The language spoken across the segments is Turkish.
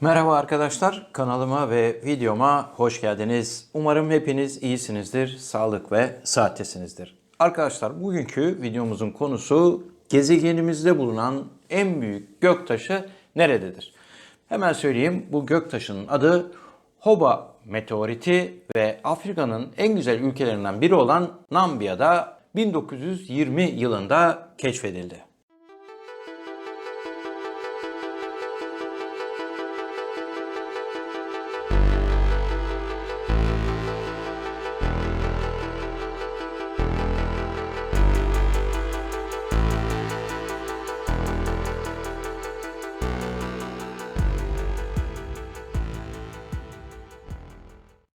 Merhaba arkadaşlar, kanalıma ve videoma hoş geldiniz. Umarım hepiniz iyisinizdir, sağlık ve sıhhattesinizdir. Arkadaşlar bugünkü videomuzun konusu gezegenimizde bulunan en büyük göktaşı nerededir? Hemen söyleyeyim bu göktaşının adı Hoba meteoriti ve Afrika'nın en güzel ülkelerinden biri olan Namibya'da 1920 yılında keşfedildi.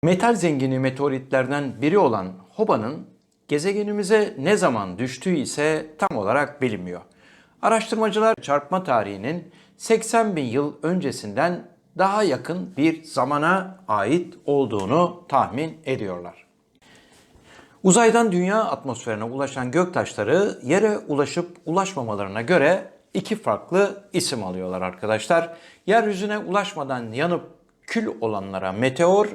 Metal zengini meteoritlerden biri olan Hoba'nın gezegenimize ne zaman düştüğü ise tam olarak bilinmiyor. Araştırmacılar çarpma tarihinin 80 bin yıl öncesinden daha yakın bir zamana ait olduğunu tahmin ediyorlar. Uzaydan dünya atmosferine ulaşan göktaşları yere ulaşıp ulaşmamalarına göre iki farklı isim alıyorlar arkadaşlar. Yeryüzüne ulaşmadan yanıp kül olanlara meteor,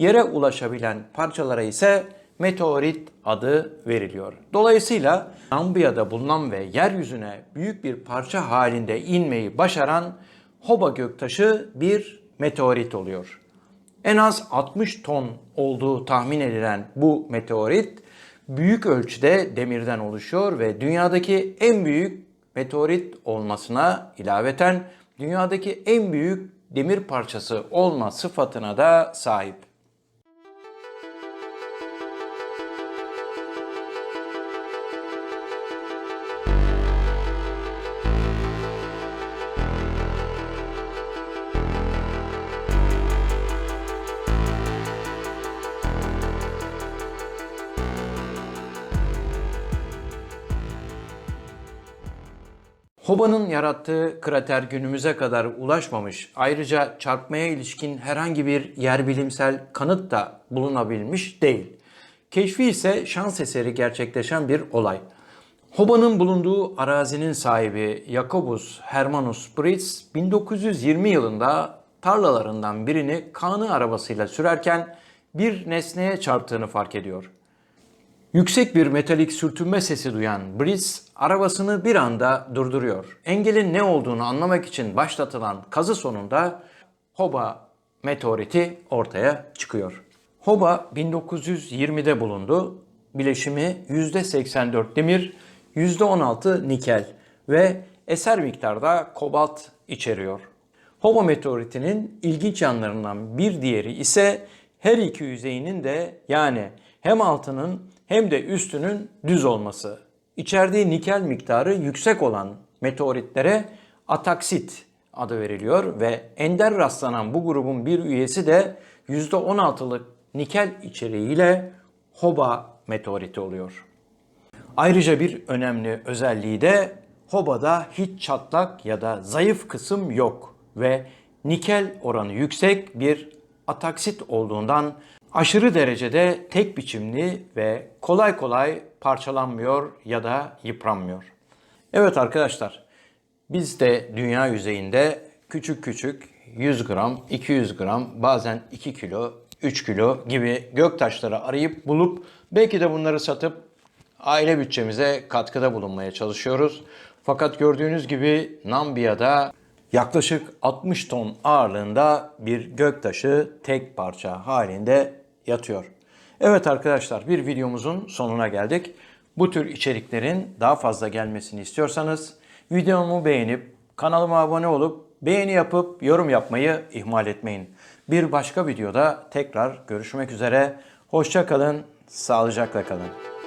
yere ulaşabilen parçalara ise meteorit adı veriliyor. Dolayısıyla Namibya'da bulunan ve yeryüzüne büyük bir parça halinde inmeyi başaran Hoba göktaşı bir meteorit oluyor. En az 60 ton olduğu tahmin edilen bu meteorit büyük ölçüde demirden oluşuyor ve dünyadaki en büyük meteorit olmasına ilaveten dünyadaki en büyük demir parçası olma sıfatına da sahip. Hoba'nın yarattığı krater günümüze kadar ulaşmamış. Ayrıca çarpmaya ilişkin herhangi bir yerbilimsel kanıt da bulunabilmiş değil. Keşfi ise şans eseri gerçekleşen bir olay. Hoba'nın bulunduğu arazinin sahibi Jacobus Hermanus Britz 1920 yılında tarlalarından birini kanı arabasıyla sürerken bir nesneye çarptığını fark ediyor. Yüksek bir metalik sürtünme sesi duyan Brice arabasını bir anda durduruyor. Engelin ne olduğunu anlamak için başlatılan kazı sonunda Hoba meteoriti ortaya çıkıyor. Hoba 1920'de bulundu. Bileşimi %84 demir, %16 nikel ve eser miktarda kobalt içeriyor. Hoba meteoritinin ilginç yanlarından bir diğeri ise her iki yüzeyinin de yani hem altının hem de üstünün düz olması. İçerdiği nikel miktarı yüksek olan meteoritlere ataksit adı veriliyor ve ender rastlanan bu grubun bir üyesi de %16'lık nikel içeriğiyle Hoba meteoriti oluyor. Ayrıca bir önemli özelliği de Hoba'da hiç çatlak ya da zayıf kısım yok ve nikel oranı yüksek bir ataksit olduğundan aşırı derecede tek biçimli ve kolay kolay parçalanmıyor ya da yıpranmıyor. Evet arkadaşlar, biz de dünya yüzeyinde küçük küçük 100 gram, 200 gram, bazen 2 kilo, 3 kilo gibi göktaşları arayıp bulup belki de bunları satıp aile bütçemize katkıda bulunmaya çalışıyoruz. Fakat gördüğünüz gibi Namibya'da yaklaşık 60 ton ağırlığında bir göktaşı tek parça halinde yatıyor. Evet arkadaşlar bir videomuzun sonuna geldik. Bu tür içeriklerin daha fazla gelmesini istiyorsanız videomu beğenip kanalıma abone olup beğeni yapıp yorum yapmayı ihmal etmeyin. Bir başka videoda tekrar görüşmek üzere. Hoşça kalın, sağlıcakla kalın.